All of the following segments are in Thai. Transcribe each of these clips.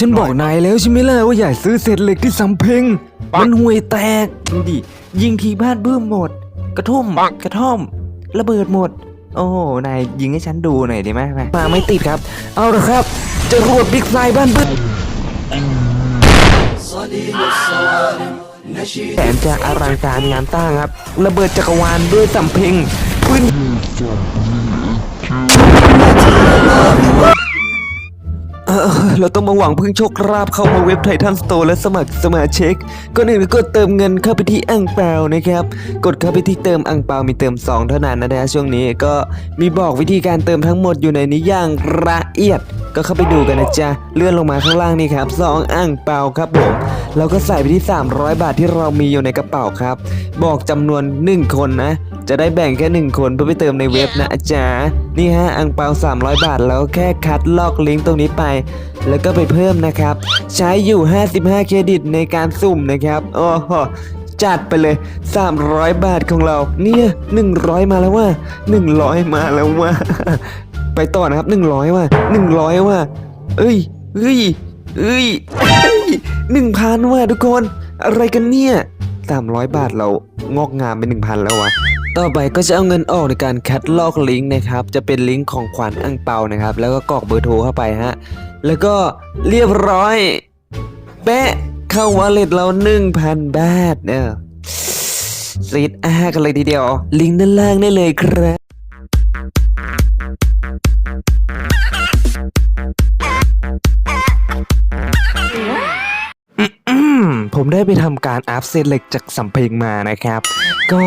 ฉันบอกนายแล้วใช่ไหมล่ะว่าอย่าซื้อเศษเหล็กที่สำเพ็ง มันห่วยแตก ดูดิ ยิงทีบ้านบื้มหมด กระทุ่ม กระท่อม ระเบิดหมด โอ้โหนายยิงให้ฉันดูหน่อยได้ไหมมามาไม่ติดครับ เอาละครับ จะรวดบิ๊กไซบ้านบื้มแผนจะอลังการงานตั้างครับ ระเบิดจักรวาลด้วยสำเพ็งพื้น เราต้องมาหวังพึ่งโชคราบเข้ามาเว็บไททันสโตร์และสมัครสมาชิกก่อนอื่นก็เติมเงินเข้าไปที่อ่างเปานะครับ กดเข้าไปที่เติมอ่างเปามีเติม 2 เท่านั้นนะฮะช่วงนี้ก็มีบอกวิธีการเติมทั้งหมดอยู่ในนี้อย่างละเอียด ก็เข้าไปดูกันนะจ๊ะเลื่อนลงมาข้างล่างนี่ครับ2อ่างเปาครับผมเราก็ใส่ไปที่ 300 บาทที่เรามีอยู่ในกระเป๋าครับ บอกจำนวน 1 คนนะจะได้แบ่งแค่ 1 คนเพื่อไปเติมในเว็บนะจ๊ะนี่ฮะอ่างเปา300 บาทแล้วแค่คัดลอกลิงก์ตรงนี้ไปแล้วก็ไปเพิ่มนะครับ ใช้อยู่ 55 เครดิตในการสุ่มนะครับโอ้โหจัดไปเลย 300 บาทของเรา เนี่ย 100 มาแล้วว่า 100 มาแล้วว่า ไปต่อนะครับ 100 ว่า 100 ว่า เอ้ยเอ้ยเอ้ยหนึ่งพันว่ะทุกคน อะไรกันเนี่ย 300 บาทเรางอกงามเป็น1,000 แล้ววะต่อไปก็จะเอาเงินออกในการคัดลอกลิงก์นะครับ จะเป็นลิงก์ของขวัญอังเปานะครับ แล้วก็กรอกเบอร์โทรเข้าไปฮะ แล้วก็เรียบร้อย แปะเข้าวอลเล็ตเรา1,000บาทเนอะซีดอากันเลยทีเดียว ลิงก์ด้านล่างได้เลยครับผมได้ไปทำการอัพเซตเหล็กจากสัมเพลงมานะครับ ก็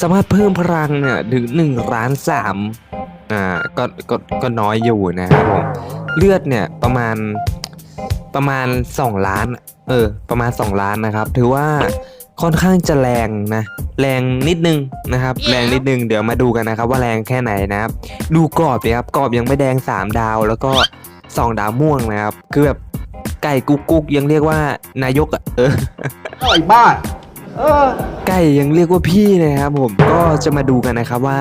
สามารถเพิ่มพลังเนี่ยถึง1ล้านสามอ่าก็ก็ก็น้อยอยู่นะครับผม เลือดเนี่ยประมาณประมาณ 2 ล้าน เออ ประมาณ 2 ล้านนะครับ ถือว่าค่อนข้างจะแรงนะ แรงนิดนึงนะครับ แรงนิดนึง เดี๋ยวมาดูกันนะครับ ว่าแรงแค่ไหนนะครับ ดูกรอบเลยครับ กรอบยังไม่แดง 3 ดาว แล้วก็ 2 ดาวม่วงนะครับ คือแบบไก่กุ๊กกุ๊กยังเรียกว่านายกอะเออต่อยบ้าเออ ไก่ยังเรียกว่าพี่นะครับผม ก็จะมาดูกันนะครับว่า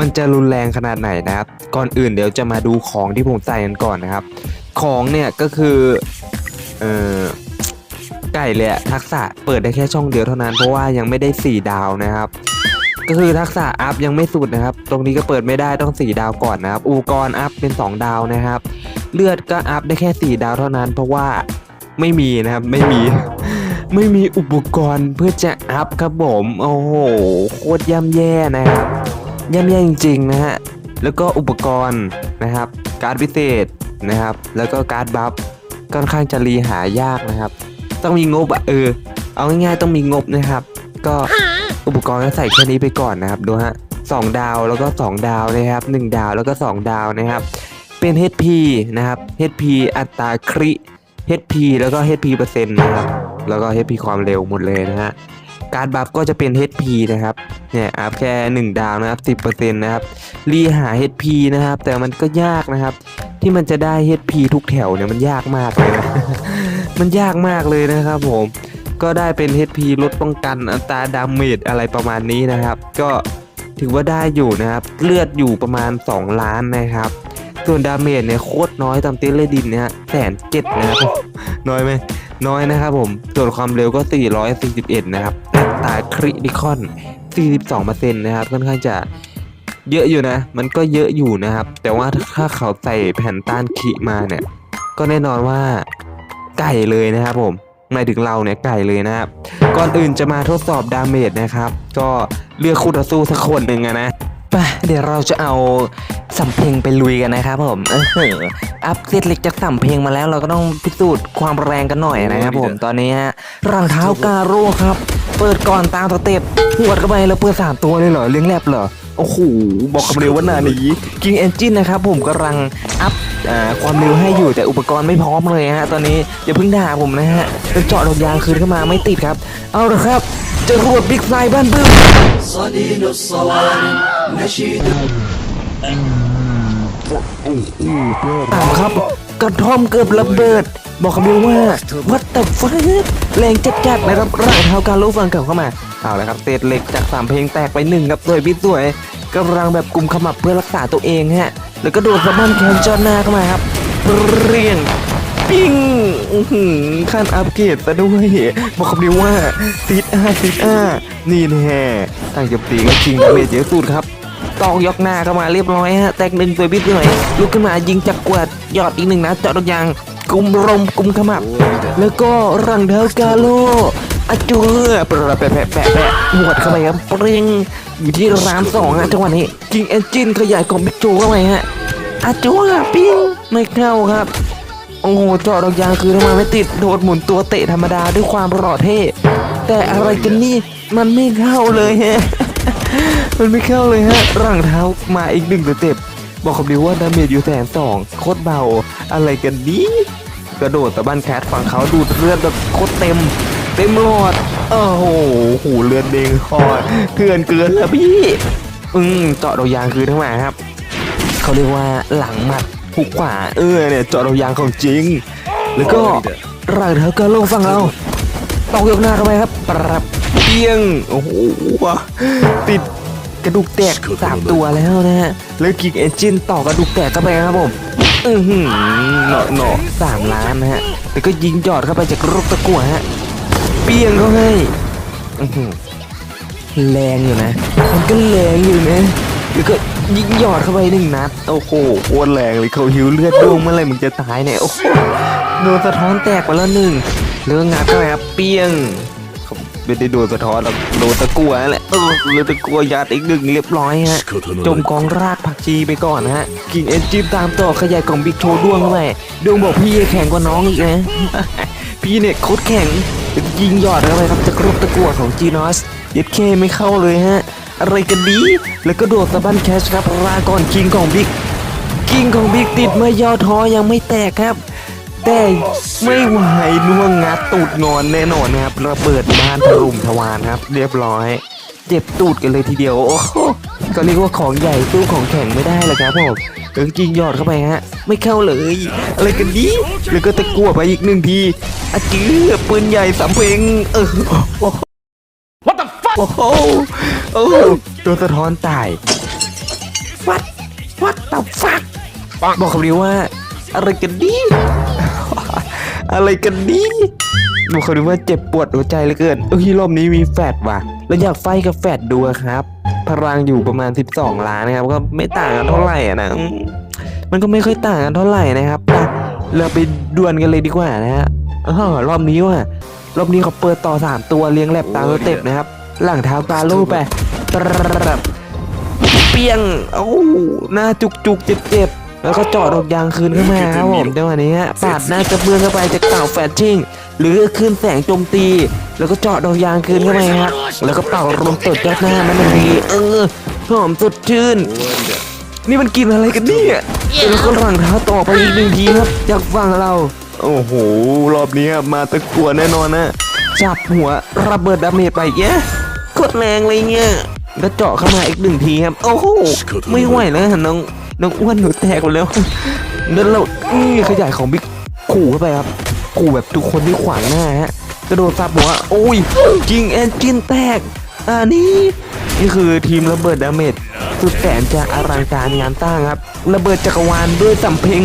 มันจะรุนแรงขนาดไหนนะครับ ก่อนอื่นเดี๋ยวจะมาดูของที่ผมใส่กันก่อนนะครับ ของเนี่ยก็คือเออไก่เลยอะทักษะเปิดได้แค่ช่องเดียวเท่านั้น เพราะว่ายังไม่ได้ 4 ดาวนะครับ ก็คือทักษะอัพยังไม่สุดนะครับ ตรงนี้ก็เปิดไม่ได้ต้อง 4 ดาวก่อนนะครับ อุปกรณ์อัพเป็น 2 ดาวนะครับ เลือดก็อัพได้แค่ 4 ดาวเท่านั้น เพราะว่าไม่มีนะครับไม่มีไม่มีอุปกรณ์เพื่อจะอัพครับผมโอ้โหโคตรย่ำแย่นะครับ ย่ำแย่จริงๆนะฮะ แล้วก็อุปกรณ์นะครับ การ์ดพิเศษนะครับ แล้วก็การ์ดบัฟค่อนข้างจะรีหายากนะครับ ต้องมีงบอะเออ เอาง่ายๆต้องมีงบนะครับ ก็อุปกรณ์ก็ใส่แค่นี้ไปก่อนนะครับดูฮะสองดาวแล้วก็สองดาวนะครับหนึ่งดาวแล้วก็สองดาวนะครับ เป็น HP นะครับ HP อัตราคริ HP แล้วก็ HP เปอร์เซ็นต์นะครับ แล้วก็ HP ความเร็วหมดเลยนะฮะ การบัฟก็จะเป็น HP นะครับ เนี่ยอัพแค่ 1 ดาวนะครับ10%นะครับ รีหา HP นะครับ แต่มันก็ยากนะครับ ที่มันจะได้ HP ทุกแถวเนี่ยมันยากมากเลยนะ มันยากมากเลยนะครับผม ก็ได้เป็น HP ลดป้องกันอัตราดาเมจอะไรประมาณนี้นะครับ ก็ถือว่าได้อยู่นะครับ เลือดอยู่ประมาณ 2 ล้านนะครับ ส่วนดาเมจเนี่ยโคตรน้อยตามเตเลดินเนี่ยแสนเจ็ดนะครับ น้อยไหมน้อยนะครับผม ส่วนความเร็วก็ 441 นะครับ ตาคริติคอน 42%นะครับค่อนข้างจะเยอะอยู่นะ มันก็เยอะอยู่นะครับ แต่ว่าถ้าเขาใส่แผ่นต้านคิมาเนี่ย ก็แน่นอนว่าไก่เลยนะครับผมหมายถึงเราเนี่ยไก่เลยนะครับ ก่อนอื่นจะมาทดสอบดาเมจนะครับ ก็เลือกคู่ต่อสู้สักคนหนึ่งอะนะไปเดี๋ยวเราจะเอาสำเพ็งไปลุยกันนะครับผมเอออัพเซตเหล็กจากสำเพ็งมาแล้วเราก็ต้องพิสูจน์ความแรงกันหน่อยนะครับผมตอนนี้ฮะรองเท้าการุครับ ปิดก่อนตามสเต็ปหวดเข้าไปแล้วเปิดสามตัวเลยเหรอเลี้ยงแลบเหรอโอ้โหบอกคำเร็วว่านานี้กิงเอนจินนะครับผมกำลังอัพอความเร็วให้อยู่แต่อุปกรณ์ไม่พร้อมเลยฮะตอนนี้อย่าเพิ่งด่าผมนะฮะเจาะดอกยางคืนเข้ามาไม่ติดครับ เอาละครับจะรวดบิ๊กไซบ้านบึ้ม ตามครับ กระท่อมเกือบระเบิด บอกคำเดียวว่าวัดแต่ฟ้าแรงจัดๆนะครับร่างเท้าการลูฟังกลับเข้ามา เอาละครับเศษเหล็กจากสามเพลงแตกไปหนึ่งครับโดยพี่สวยกำลังแบบกลุ่มขมับเพื่อรักษาตัวเองฮะ แล้วก็โดดสะบั้นแขนจอหน้าเข้ามาครับเรียงปิ้งอื้อหือขั้นอัปเกรดซะด้วยบอกคำเดียวว่าติดอาติดอานี่แน่ตั้งจบตีก็จริงดาเมจเยอะสุดครับ ตอกยกหน้าเข้ามาเรียบร้อยฮะแตกหนึ่งตัวบิดหน่อยลุกขึ้นมายิงจักรกวดยอดอีกหนึ่งนัดเจาะตกยางกุมรมกุมขมับ แล้วก็รังเท้ากาโลอาจูเปะแปะแปะแปะแปะหวดเข้าไปครับปริงอยู่ที่รามสองฮะจังหวะนี้กิงเอนจินขยายกล่องบิ๊กโจเข้าไปฮะอาจูปิ้งไม่เข้าครับโอ้โหเจาะดอกยางคือทำไมไม่ติดโดดหมุนตัวเตะธรรมดาด้วยความหล่อเท่แต่อะไรกันนี่มันไม่เข้าเลยฮะ มันไม่เข้าเลยฮะร่างเท้ามาอีกหนึ่งสเต็ปบอกคำเดียวว่าดาเมจอยู่แสนสองโคตรเบา อะไรกันนี่กระโดดตะบันแคทฝั่งเขาดูดเลือดแบบโคตรเต็ม เต็มหลอดโอ้โหหูเลือดเด้งคอเกินเกินแล้วพี่ อืมเจาะดอกยางคือทั้งหมดครับ เขาเรียกว่าหลังหมัดหุกขวาเออเนี่ยเจาะดอกยางของจริง แล้วก็ร่างเท้ากระโลกฝั่งเราตอกยกหน้าเข้าไปครับปรับเปียงโอ้โหติด กระดูกแตกสามตัวแล้วนะฮะแล้วกิกเอนจินต่อกระดูกแตกเข้าไปครับผมอือหือเหนาะเหนาะสามล้านนะฮะแล้วก็ยิงจอดเข้าไปจากรถตะกั่วฮะเปียงเขาให้แรงอยู่นะ มันก็แรงอยู่นะแล้วก็ยิงหยอดเข้าไปหนึ่งนัด โอ้โหโคตรแรงเลยเขาหิวเลือดดวงเมื่อไรมึงจะตายเนี่ย โอ้โห โดนสะท้อนแตกไปแล้วหนึ่งเรื่องงานก็ครับเปี้ยง ไม่ได้โดนสะท้อนหรอกโดนตะกัวนั่นแหละเออโดนตะกัวยัดอีกหนึ่งเรียบร้อยฮะจมกองรากผักชีไปก่อนนะฮะกิ่งเอ็นจิมตามต่อขยายกล่องบิ๊กโชว์ด้วงเข้าไปดวงบอกพี่แข็งกว่าน้องอีกนะพี่เนี่ยโคตรแข็งยิงหยอดเข้าไปครับจะกรุบตะกัวของจีนอสเย็ดเคไม่เข้าเลยฮะอะไรกันดีแล้วก็โดดสะบั้นแคชครับลาก่อนคิงของบิ๊กคิงของบิ๊กติดไม่ย่อท้อยังไม่แตกครับ แต่ไม่ไหวน่วงงัดตูดงอนแน่นอนนะครับระเบิดบ้านถล่มทวารครับ เรียบร้อย เจ็บตูดกันเลยทีเดียวโอ้โหก็เรียกว่าของใหญ่สู้ของแข็งไม่ได้เลยครับผมเออกิงหยอดเข้าไปฮะ ไม่เข้าเลย อะไรกันดีแล้วก็ตะกั่วไปอีกหนึ่งทีอาจื้อปืนใหญ่สามเพลงเออโอ้โห What the fuck โอ้โหโอ้โหโดนสะท้อนตาย What What the fuck บอกคำนี้ว่า อะไรกันดีอะไรกันดีบอกคำนี้ว่าเจ็บปวดหัวใจเหลือเกินเอ้ยรอบนี้มีแฟดว่ะ แล้วอยากไฟกับแฟดดูครับ พลังอยู่ประมาณ 12 ล้านนะครับ ก็ไม่ต่างกันเท่าไหร่นะ มันก็ไม่ค่อยต่างกันเท่าไหร่นะครับ เราไปดวลกันเลยดีกว่านะฮะรอบนี้ว่ะ รอบนี้เขาเปิดต่อ 3 ตัวเรียงแลบตามสเต็ปนะครับ หลังเท้ากาลูไปปรับเปียงโอ้หน้าจุกจุกเจ็บเจ็บ แล้วก็เจาะดอกยางคืนเข้ามาครับผมจังหวะนี้ฮะปาดหน้ากระเบื้องเข้าไปจากเต่าแฟชชิ่ง หรือขึ้นแสงโจมตี แล้วก็เจาะดอกยางคืนเข้าไปครับแล้วก็เป่ารวมตดยอดหน้ามันทันทีเออหอมสดชื่น นี่มันกินอะไรกันเนี่ยแล้วก็รังเท้าต่อไปอีกหนึ่งทีครับจากฝั่งเรา โอ้โหรอบนี้มาตะกัวแน่นอนนะจับหัวระเบิดดาเมจไปแย่โคตรแรงเลยเนี่ยแล้วเจาะเข้ามาอีกหนึ่งทีครับ โอ้โห ไม่ไหวแล้วน้อง น้องอ้วนหนูแตกหมดแล้วแล้วเรานี่ขยายของบิ๊กขู่เข้าไปครับขู่แบบทุกคนที่ขวางหน้าฮะกระโดดซับหัวโอ้ยจิงแอนจินแตกอ่านี่นี่คือทีมระเบิดดาเมจสุดแสนจะอลังการงานสร้างครับ ระเบิดจักรวาลด้วยสำเพ็ง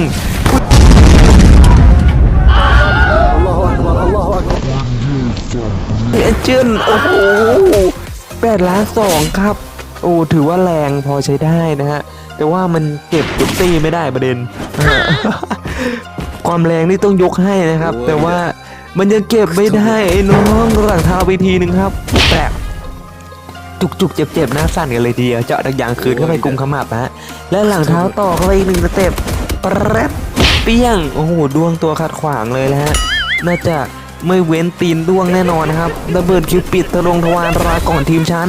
เอเจนโอ้โหแปดล้านสองครับ โอ้ถือว่าแรงพอใช้ได้นะฮะ แต่ว่ามันเก็บจุกตีไม่ได้ประเด็น ความแรงนี่ต้องยกให้นะครับ แต่ว่ามันยังเก็บไม่ได้ไอ้น้องหลังเท้าไปทีหนึ่งครับแปะจุกจุกๆเจ็บๆหน้าสั่นกันเลยทีเดียวเจาะดักยางคืนเข้าไปกุมขมับฮะและหลังเท้าต่อเข้าไปอีกหนึ่งสเต็ปปะแรบเปี้ยงโอ้โหดวงตัวขัดขวางเลยนะฮะน่าจะไม่เว้นตีนดวงแน่นอนนะครับระเบิดคิวปิดทะลงทวารราก่อนทีมชั้น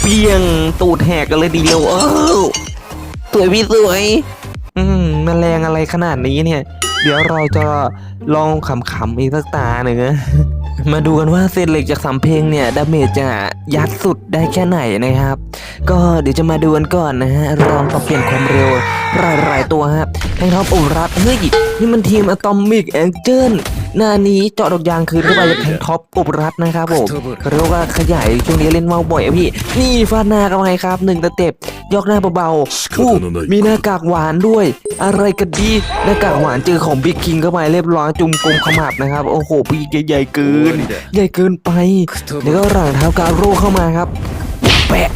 เปี้ยงตูดแหกกันเลยทีเดียวเออ สวยพี่สวย อืมมันแรงอะไรขนาดนี้เนี่ย เดี๋ยวเราจะลองขำๆอีกสักตาหนึ่งนะมาดูกันว่าเศษเหล็กจากสำเพ็งเนี่ยดาเมจจะยัดสุดได้แค่ไหนนะครับ ก็เดี๋ยวจะมาดูกันก่อนนะฮะลองปรับเปลี่ยนความเร็วรายๆตัวฮะแทงท็อปอุมรัดเฮ้ยนี่มันทีมอะตอมิกแองเจิล หน้านี้เจาะดอกยางคืนเข้าไปจะแทงท็อปอบรัดนะครับผมเขาเรียกว่าขยายช่วงนี้เล่นว่าวบ่อยอะพี่ นี่ฟาดหน้ากันไงครับหนึ่งตะเต็บยกหน้าเบาๆอู้มีหน้ากากหวานด้วย อะไรกันดีหน้ากากหวานเจอของบิ๊กคิงเข้าไปเรียบร้อยจุ่มกลมขมับนะครับ โอ้โหพี่ใหญ่ๆเกิน ใหญ่เกินไปแล้วก็หลังเท้าการโร่เข้ามาครับแปะ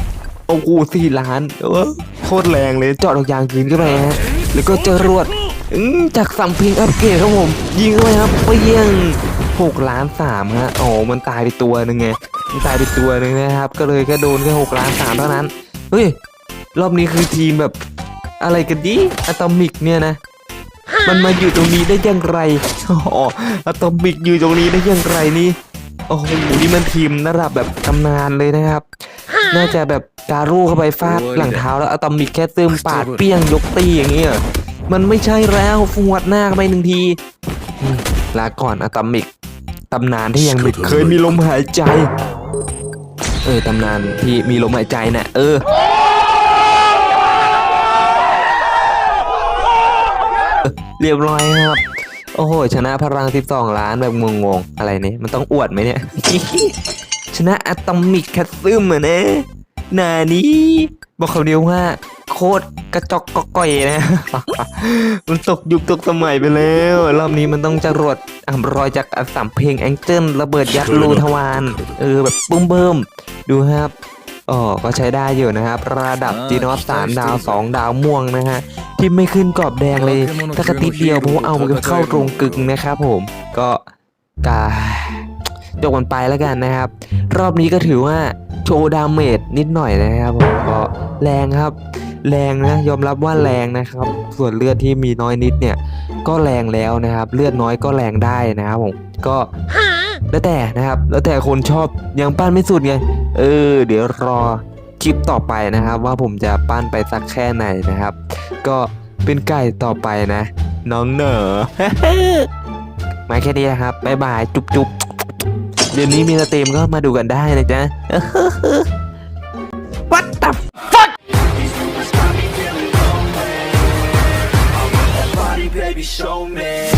โอ้โหสี่ล้านเออโคตรแรงเลยเจาะดอกยางคืนเข้าไปฮะแล้วก็จรวดอื้อ จากสัมพิงอัปเกรดครับผม ยิงเข้าไปครับเปรี้ยงหกล้านสามฮะอ๋อมันตายไปตัวหนึ่งไงมันตายไปตัวหนึ่งนะครับ ก็เลยแค่โดนแค่หกล้านสามเท่านั้น เฮ้ย รอบนี้คือทีมแบบอะไรกันดิอะตอมิกเนี่ยนะ มันมาอยู่ตรงนี้ได้อยังไรอ๋ออะตอมิกอยู่ตรงนี้ได้อยังไรนี่โอ้โหนี่มันทีมระดับแบบตำนานเลยนะครับ น่าจะแบบการูเข้าไปฟาดหลังเท้าแล้วอะตอมิกแค่เติมปาดเปี้ยงยกตีอย่างเงี้ย มันไม่ใช่แล้วฟวดหน้าเข้าไปหนึ่งทีอืมลาก่อนอะตอมิกตำนานที่ยังไม่เคยมีลมหายใจ เออตำนานที่มีลมหายใจน่ะเออเรียบร้อยครับ โอ้โห ชนะพลัง 12 ล้านแบบงงๆ อะไรเนี่ย มันต้องอวดไหมเนี่ย ชนะอะตอมิกแคสซึมอะนะนานี้ บอกเขาเดียวว่า โคตรกระจอกกระก่อยนะ มันตกยุคตกสมัยไปแล้ว รอบนี้มันต้องจรวดอ่ำรอยจากอัสสัมเพลงแองเจิลระเบิดยัดรูทวารเออแบบบึ้มเบิ่มๆดูครับอ๋อก็ใช้ได้อยู่นะครับ ระดับจีนอสสามดาวสองดาวม่วงนะฮะ ที่ไม่ขึ้นกรอบแดงเลยถ้ากระติดเดียวผมเอามันเข้าตรงกึ่งนะครับผมก็กาจบกันไปแล้วกันนะครับ รอบนี้ก็ถือว่าโชว์ดาเมจนิดหน่อยนะครับผมก็แรงครับ แรงนะยอมรับว่าแรงนะครับ ส่วนเลือดที่มีน้อยนิดเนี่ยก็แรงแล้วนะครับ เลือดน้อยก็แรงได้นะครับผมก็แล้วแต่นะครับ แล้วแต่คนชอบยังปั้นไม่สุดไงเออ เดี๋ยวรอคลิปต่อไปนะครับ ว่าผมจะปั้นไปสักแค่ไหนนะครับ ก็เป็นไก่ต่อไปนะ น้องเหนอมาแค่นี้นะครับบ๊ายบายจุ๊บจุ๊บเดี๋ยวนี้มีสตรีมก็มาดูกันได้นะจ๊ะ show me